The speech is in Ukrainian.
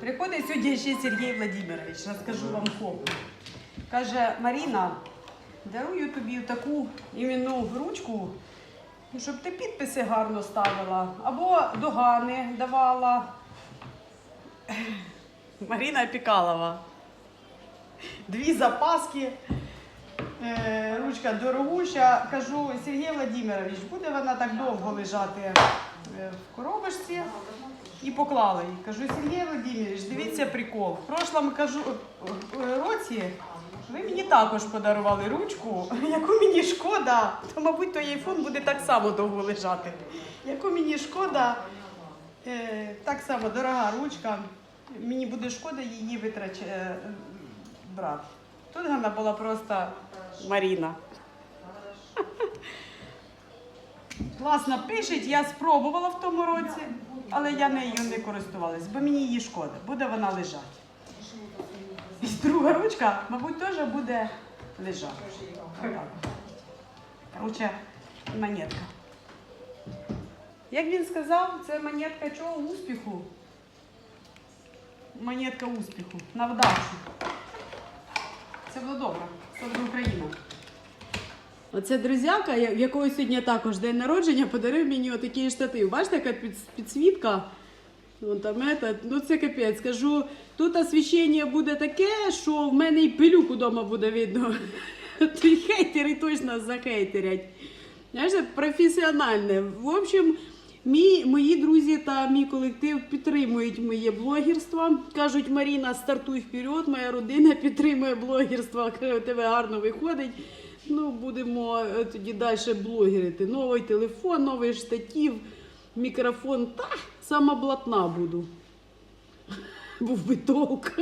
Приходить сьогодні ще Сергій Владимирович, розкажу вам фото. Каже, Маріна, дарую тобі таку іменну ручку, щоб ти підписи гарно ставила, або догани давала. Маріна Пікалова. Дві запаски. Е, ручка дорогуща. Кажу, Сергій Владимирович, буде вона так довго лежати е, в коробочці. І поклала її. Кажу, Сергій Володимирович, дивіться прикол. В прошлому кажу, е, році ви мені також подарували ручку, яку мені шкода, то, мабуть, той айфон буде так само довго лежати. Яку мені шкода, е, так само дорога ручка. Мені буде шкода її витрач... е, брати. Тут вона була просто Маріна. Класно пишеть, я спробувала в тому році, але я нею не користувалась, бо мені її шкода, буде вона лежати. І друга ручка, мабуть, теж буде лежати. Короче, монетка. Як він сказав, це монетка чого успіху. Монетка успіху. На вдачу. Це було добре. Це буде Україна. Оце друзяка, в якої сьогодні також день народження, подарив мені отакий штатив. Бачите, яка підсвітка? Вон там это, ну це капець. Скажу, тут освіщення буде таке, що в мене і пилюку вдома буде видно. То хейтери точно захейтерять. Знаєш, це професіональне. В общем, мій, мої друзі та мій колектив підтримують моє блогерство. Кажуть, Маріна, стартуй вперед, моя родина підтримує блогерство, у тебе гарно виходить. Ну, будемо е, тоді далі блогерити. Новий телефон, новий штатів, мікрофон. Та сама блатна буду. Був би толк.